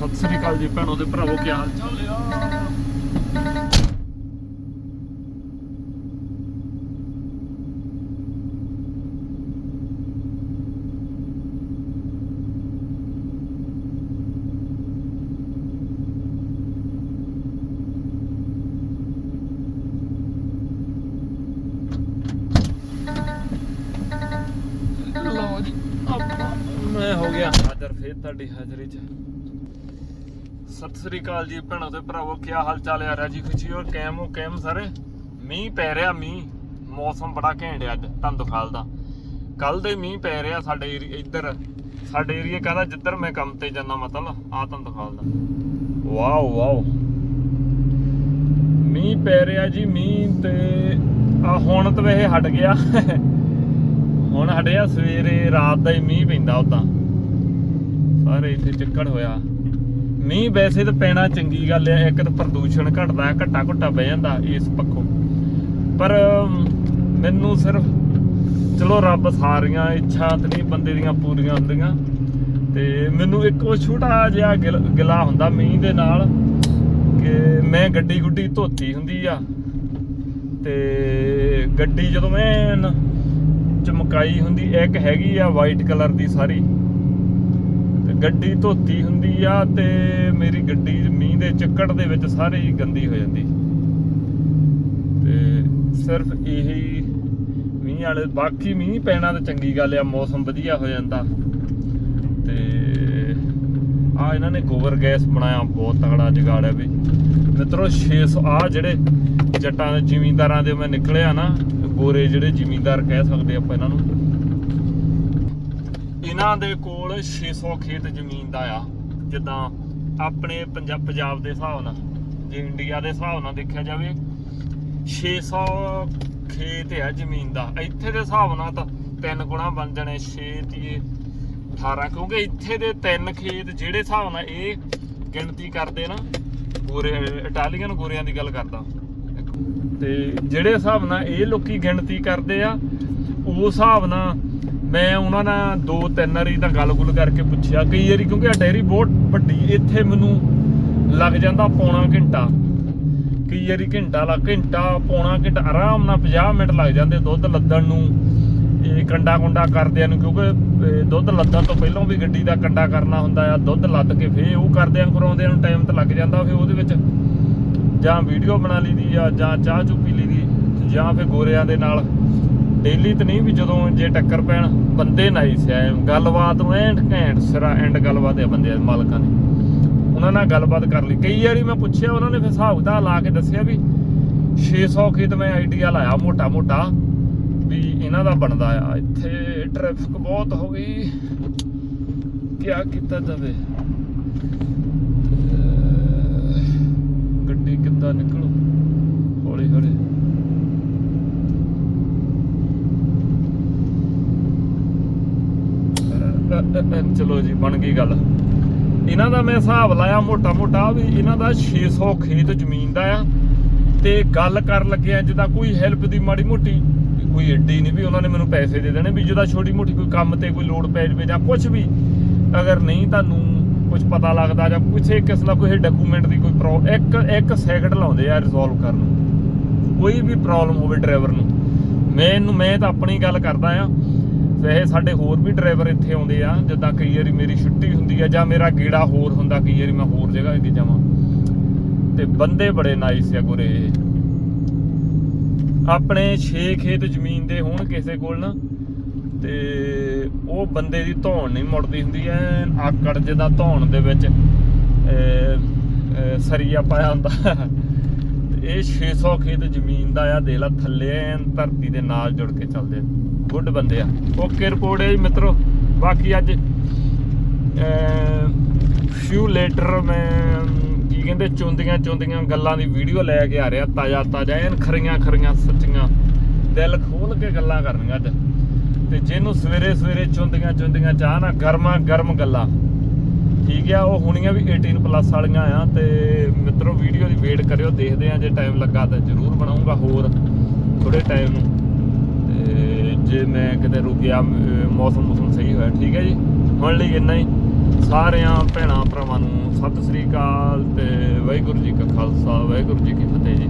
ਸਤਿ ਸ੍ਰੀ ਅਕਾਲ ਜੀ ਭੈਣੋ ਤੇ ਭਰਾਵੋ, ਕੀ ਹਾਲ? ਚਾਲ ਆ ਮੈਂ ਹੋ ਗਿਆ ਹਾਜ਼ਰ ਫੇਰ ਤੁਹਾਡੀ ਹਾਜ਼ਰੀ 'ਚ। ਸਤਿ ਸ੍ਰੀ ਅਕਾਲ ਜੀ ਭੈਣੋ ਤੇ ਭਰਾਵੋ, ਕੀ ਹਾਲ ਚਾਲ ਆ ਰਾਜੀ ਖੁਸ਼ੀ ਔਰ ਕੈਮ ਹੋ, ਕੈਮ ਸਾਰੇ? ਮੀਂਹ ਪੈ ਰਿਹਾ, ਮੀਂਹ। ਮੌਸਮ ਬੜਾ ਘੈਂਟ ਆ ਅੱਜ, ਧੰਦਖਾਲ ਦਾ। ਕੱਲ ਦੇ ਮੀਂਹ ਪੈ ਰਿਹਾ ਸਾਡੇ ਇੱਧਰ। ਸਾਡੇ ਏਰੀਆ ਕਹਿੰਦਾ ਜਿੱਧਰ ਮੈਂ ਕੰਮ ਤੇ ਜਾਂਦਾ ਮਤਲਬ ਆ ਧੰਦਖਾਲ ਦਾ। Wow wow. ਮੀਂਹ ਪੈ ਰਿਹਾ ਜੀ, ਮੀਂਹ ਤੇ ਆ ਹੁਣ ਤਾਂ ਵੈਸੇ ਹਟ ਗਿਆ। ਹੁਣ ਹਟਿਆ, ਸਵੇਰੇ ਰਾਤ ਦਾ ਹੀ ਮੀਂਹ ਪੈਂਦਾ ਉਦਾਂ ਸਾਰੇ ਇੱਥੇ ਚੱਕੜ ਹੋਇਆ। ਮੀਂਹ ਵੈਸੇ ਤਾਂ ਪੈਣਾ ਚੰਗੀ ਗੱਲ ਹੈ ਇੱਕ ਤਾਂ ਪ੍ਰਦੂਸ਼ਣ ਘਟਦਾ ਹੈ ਘੱਟਾ ਘੁੱਟਾ ਬਹਿ ਜਾਂਦਾ ਇਸ ਪੱਖੋਂ। ਪਰ ਮੈਨੂੰ ਸਿਰਫ, ਚਲੋ ਰੱਬ ਸਾਰੀਆਂ ਇੱਛਾ ਤੇ ਨਹੀਂ ਬੰਦੇ ਦੀਆਂ ਪੂਰੀਆਂ ਹੁੰਦੀਆਂ, ਤੇ ਮੈਨੂੰ ਇੱਕ ਉਹ ਛੋਟਾ ਜਿਹਾ ਗਿਲਾ ਹੁੰਦਾ ਮੀਂਹ ਦੇ ਨਾਲ, ਕਿ ਮੈਂ ਗੱਡੀ ਗੁੱਡੀ ਧੋਤੀ ਹੁੰਦੀ ਆ, ਤੇ ਗੱਡੀ ਜਦੋਂ ਮੈਂ ਚਮਕਾਈ ਹੁੰਦੀ, ਇੱਕ ਹੈਗੀ ਆ ਵਾਈਟ ਕਲਰ ਦੀ ਸਾਰੀ ਗੱਡੀ ਧੋਤੀ ਹੁੰਦੀ ਆ ਤੇ ਮੇਰੀ ਗੱਡੀ ਮੀਂਹ ਦੇ ਚੱਕੜ ਦੇ ਵਿੱਚ ਸਾਰੀ ਗੰਦੀ ਹੋ ਜਾਂਦੀ। ਤੇ ਸਿਰਫ ਇਹੀ ਮੀਂਹ ਵਾਲੇ, ਬਾਕੀ ਮੀਂਹ ਪੈਣਾ ਤਾਂ ਚੰਗੀ ਗੱਲ ਆ, ਮੌਸਮ ਵਧੀਆ ਹੋ ਜਾਂਦਾ। ਤੇ ਆ ਇਹਨਾਂ ਨੇ ਗੋਬਰ ਗੈਸ ਬਣਾਇਆ, ਬਹੁਤ ਤਗੜਾ ਜਗਾੜ ਹੈ ਵੀ। ਮਿੱਤਰੋ 600 ਆ ਜਿਹੜੇ ਜੱਟਾਂ ਦੇ ਜ਼ਿਮੀਂਦਾਰਾਂ ਦੇ ਮੈਂ ਨਿਕਲਿਆ ਨਾ, ਗੋਰੇ ਜਿਹੜੇ ਜ਼ਿਮੀਂਦਾਰ ਕਹਿ ਸਕਦੇ ਆਪਾਂ ਇਹਨਾਂ ਨੂੰ। ਇਹਨਾਂ ਦੇ ਕੋਲ 600 ਖੇਤ ਜ਼ਮੀਨ ਦਾ ਆ। ਜਿੱਦਾਂ ਆਪਣੇ ਪੰਜਾਬ ਪੰਜਾਬ ਦੇ ਹਿਸਾਬ ਨਾਲ, ਜੇ ਇੰਡੀਆ ਦੇ ਹਿਸਾਬ ਨਾਲ ਦੇਖਿਆ ਜਾਵੇ 600 ਖੇਤ ਆ ਜ਼ਮੀਨ ਦਾ। ਇੱਥੇ ਦੇ ਹਿਸਾਬ ਨਾਲ ਤਾਂ ਤਿੰਨ ਗੁਣਾ ਬਣ ਜਾਣੇ 6 ਤੀਏ 18 ਕਿਉਂਕਿ ਇੱਥੇ ਦੇ ਤਿੰਨ ਖੇਤ ਜਿਹੜੇ ਹਿਸਾਬ ਨਾਲ ਇਹ ਗਿਣਤੀ ਕਰਦੇ ਨਾ, ਗੋਰੇ, ਇਟਾਲੀਅਨ ਗੋਰਿਆਂ ਦੀ ਗੱਲ ਕਰਦਾ। ਤੇ ਜਿਹੜੇ ਹਿਸਾਬ ਨਾਲ ਇਹ ਲੋਕੀ ਗਿਣਤੀ ਕਰਦੇ ਆ ਉਸ ਹਿਸਾਬ ਨਾਲ ਮੈਂ ਉਹਨਾਂ ਨਾਲ ਦੋ ਤਿੰਨ ਵਾਰੀ ਤਾਂ ਗੱਲ-ਗੁੱਲ ਕਰਕੇ ਪੁੱਛਿਆ। ਕਈ ਵਾਰੀ ਕਿਉਂਕਿ ਆ ਡੈਰੀ ਬਹੁਤ ਵੱਡੀ, ਇੱਥੇ ਮੈਨੂੰ ਲੱਗ ਜਾਂਦਾ ਪੌਣਾ ਘੰਟਾ। ਕਈ ਵਾਰੀ ਘੰਟਾ ਲੱਗ, ਘੰਟਾ, ਪੌਣਾ ਘੰਟਾ, ਆਰਾਮ ਨਾਲ 50 ਮਿੰਟ ਲੱਗ ਜਾਂਦੇ ਦੁੱਧ ਲੱਦਣ ਨੂੰ। ਇਹ ਕੰਡਾ ਕੁੰਡਾ ਕਰਦਿਆਂ ਨੂੰ, ਕਿਉਂਕਿ ਦੁੱਧ ਲੱਦਣ ਤੋਂ ਪਹਿਲਾਂ ਵੀ ਗੱਡੀ ਦਾ ਕੰਡਾ ਕਰਨਾ ਹੁੰਦਾ ਆ, ਦੁੱਧ ਲੱਦ ਕੇ ਫੇਰ ਉਹ ਕਰਦਿਆਂ ਕਰਾਉਂਦਿਆਂ ਨੂੰ ਟਾਈਮ ਤਾਂ ਲੱਗ ਜਾਂਦਾ, ਫੇਰ ਉਹਦੇ ਵਿੱਚ ਜਾਂ ਵੀਡੀਓ ਬਣਾ ਲਈਦੀ ਆ, ਜਾਂ ਚਾਹ ਚੁ ਪੀ ਲਈਦੀ, ਜਾਂ ਫੇਰ ਗੋਰਿਆਂ ਦੇ ਨਾਲ ਡੇਲੀ ਤਾਂ ਨਹੀਂ ਵੀ ਜਦੋਂ ਜੇ ਟੱਕਰ ਪੈਣ, ਬੰਦੇ ਨਾਈਸ ਐ ਗੱਲਬਾਤ ਨੂੰ ਐਂਡ ਘੈਂਟ ਸਿਰਾ ਐਂਡ ਗੱਲਬਾਤ ਹੈ ਬੰਦੇ ਮਾਲਕਾਂ ਦੀ। ਉਹਨਾਂ ਨਾਲ ਗੱਲਬਾਤ ਕਰ ਲਈ। ਕਈ ਵਾਰੀ ਮੈਂ ਪੁੱਛਿਆ, ਉਹਨਾਂ ਨੇ ਫਿਰ ਹਿਸਾਬ ਕਿਤਾਬ ਲਾ ਕੇ ਦੱਸਿਆ ਵੀ 600 ਖੇਤ ਮੈਂ ਆਈਡੀਆ ਲਾਇਆ ਮੋਟਾ ਮੋਟਾ ਵੀ ਇਹਨਾਂ ਦਾ ਬਣਦਾ ਆ। ਇੱਥੇ ਟ੍ਰੈਫਿਕ ਬਹੁਤ ਹੋ ਗਈ। ਕਿਆ ਕੀਤਾ ਜਾਵੇ? ਗੱਡੀ ਕਿੱਦਾਂ ਨਿਕਲੂ? ਹੌਲੀ ਹੌਲੀ। ਚਲੋ ਜੀ, ਬਣ ਗਈ ਗੱਲ। ਇਹਨਾਂ ਦਾ ਮੈਂ ਹਿਸਾਬ ਲਾਇਆ ਮੋਟਾ ਮੋਟਾ ਵੀ ਇਹਨਾਂ ਦਾ 600 ਖੇਤ ਜ਼ਮੀਨ ਦਾ ਆ। ਤੇ ਗੱਲ ਕਰਨ ਲੱਗਿਆ ਜਿੱਦਾਂ ਕੋਈ ਹੈਲਪ ਦੀ ਮਾੜੀ ਮੋਟੀ, ਕੋਈ ਏਡੀ ਨਹੀਂ ਵੀ ਉਹਨਾਂ ਨੇ ਮੈਨੂੰ ਪੈਸੇ ਦੇ ਦੇਣੇ, ਵੀ ਜਿਹਦਾ ਛੋਟੀ ਮੋਟੀ ਕੋਈ ਕੰਮ ਤੇ ਕੋਈ ਲੋੜ ਪੈ ਜਾਵੇ ਜਾਂ ਕੁਝ ਵੀ। ਅਗਰ ਨਹੀਂ ਤੁਹਾਨੂੰ ਕੁਝ ਪਤਾ ਲੱਗਦਾ ਜਾਂ ਕਿਸੇ ਕਿਸ ਕੋਈ ਡਾਕੂਮੈਂਟ ਦੀ ਕੋਈ ਪ੍ਰੋ ਇੱਕ ਇੱਕ ਸੈਕਿੰਡ ਲਾਉਂਦੇ ਆ ਰਿਜ਼ੋਲਵ ਕਰਨ ਨੂੰ। ਕੋਈ ਵੀ ਪ੍ਰੋਬਲਮ ਹੋਵੇ ਡਰਾਈਵਰ ਨੂੰ। ਮੈਨੂੰ ਮੈਂ ਤਾਂ ਆਪਣੀ ਗੱਲ ਕਰਦਾ ਆ। ਵੈਸੇ ਸਾਡੇ ਹੋਰ ਵੀ ਡਰਾਈਵਰ ਇੱਥੇ ਆਉਂਦੇ ਆ ਜਿੱਦਾਂ ਕਈ ਵਾਰੀ ਮੇਰੀ ਛੁੱਟੀ ਹੁੰਦੀ ਆ ਜਾਂ ਮੇਰਾ ਗੇੜਾ ਹੋਰ ਹੁੰਦਾ ਕਈ ਵਾਰੀ ਮੈਂ ਹੋਰ ਜਗ੍ਹਾ ਅੱਗੇ ਜਾਵਾਂ। ਤੇ ਬੰਦੇ ਬੜੇ ਨਾਈਸ ਆ ਗੁਰੇ ਆਪਣੇ 6 ਖੇਤ ਜ਼ਮੀਨ ਦੇ ਹੋਣ ਕਿਸੇ ਕੋਲ ਨਾ ਤੇ ਉਹ ਬੰਦੇ ਦੀ ਧੌਣ ਨਹੀਂ ਮੁੜਦੀ ਹੁੰਦੀ ਐ ਆਕੜ ਜਿਹਦਾ ਧੌਣ ਦੇ ਵਿੱਚ ਅਹ, ਅਹ, ਸਰੀਆ ਪਾਇਆ ਹੁੰਦਾ। ਇਹ 600 ਖੇਤ ਜ਼ਮੀਨ ਦਾ ਆ ਦੇ ਥੱਲੇ ਧਰਤੀ ਦੇ ਨਾਲ ਜੁੜ ਕੇ ਚੱਲਦੇ ਗੁੱਡ ਬੰਦੇ ਆ। ਓਕੇ ਰਿਪੋਰਟ ਹੈ ਜੀ ਮਿੱਤਰੋ। ਬਾਕੀ ਅੱਜ ਫਿਊ ਲੇਟਰ ਮੈਂ, ਕੀ ਕਹਿੰਦੇ, ਚੁੰਦੀਆਂ ਚੁੰਦੀਆਂ ਗੱਲਾਂ ਦੀ ਵੀਡੀਓ ਲੈ ਕੇ ਆ ਰਿਹਾ, ਤਾਜ਼ਾ ਤਾਜ਼ਾ, ਐਨ ਖਰੀਆਂ ਖਰੀਆਂ, ਸੱਚੀਆਂ। ਦਿਲ ਖੋਲ ਕੇ ਗੱਲਾਂ ਕਰਨੀਆਂ ਅੱਜ। ਤੇ ਜਿਹਨੂੰ ਸਵੇਰੇ ਸਵੇਰੇ ਚੁੰਦੀਆਂ ਚੁੰਦੀਆਂ ਚਾਹ ਨਾ, ਗਰਮਾ ਗਰਮ ਗੱਲਾਂ। ਠੀਕ ਆ, ਉਹ ਹੋਣੀਆਂ ਵੀ 18 ਪਲੱਸ ਵਾਲੀਆਂ ਆ ਤੇ ਮਿੱਤਰੋ ਵੀਡੀਓ ਦੀ ਵੇਟ ਕਰਿਓ, ਦੇਖਦੇ ਆ ਜੇ ਟਾਈਮ ਲੱਗਾ ਤਾਂ ਜ਼ਰੂਰ ਬਣਾਉਂਗਾ ਹੋਰ ਥੋੜੇ ਟਾਈਮ ਨੂੰ। ਤੇ ਜੇ ਮੈਂ ਕਿਤੇ ਰੁਕਿਆ ਮੌਸਮ ਮੌਸਮ ਸਹੀ ਹੋਇਆ, ਠੀਕ ਹੈ ਜੀ? ਹੁਣ ਲਈ ਇੰਨਾ ਹੀ। ਸਾਰਿਆਂ ਭੈਣਾਂ ਭਰਾਵਾਂ ਨੂੰ ਸਤਿ ਸ੍ਰੀ ਅਕਾਲ ਤੇ ਵਾਹਿਗੁਰੂ ਜੀ ਕਾ ਖਾਲਸਾ, ਵਾਹਿਗੁਰੂ ਜੀ ਕੀ ਫਤਿਹ ਜੀ।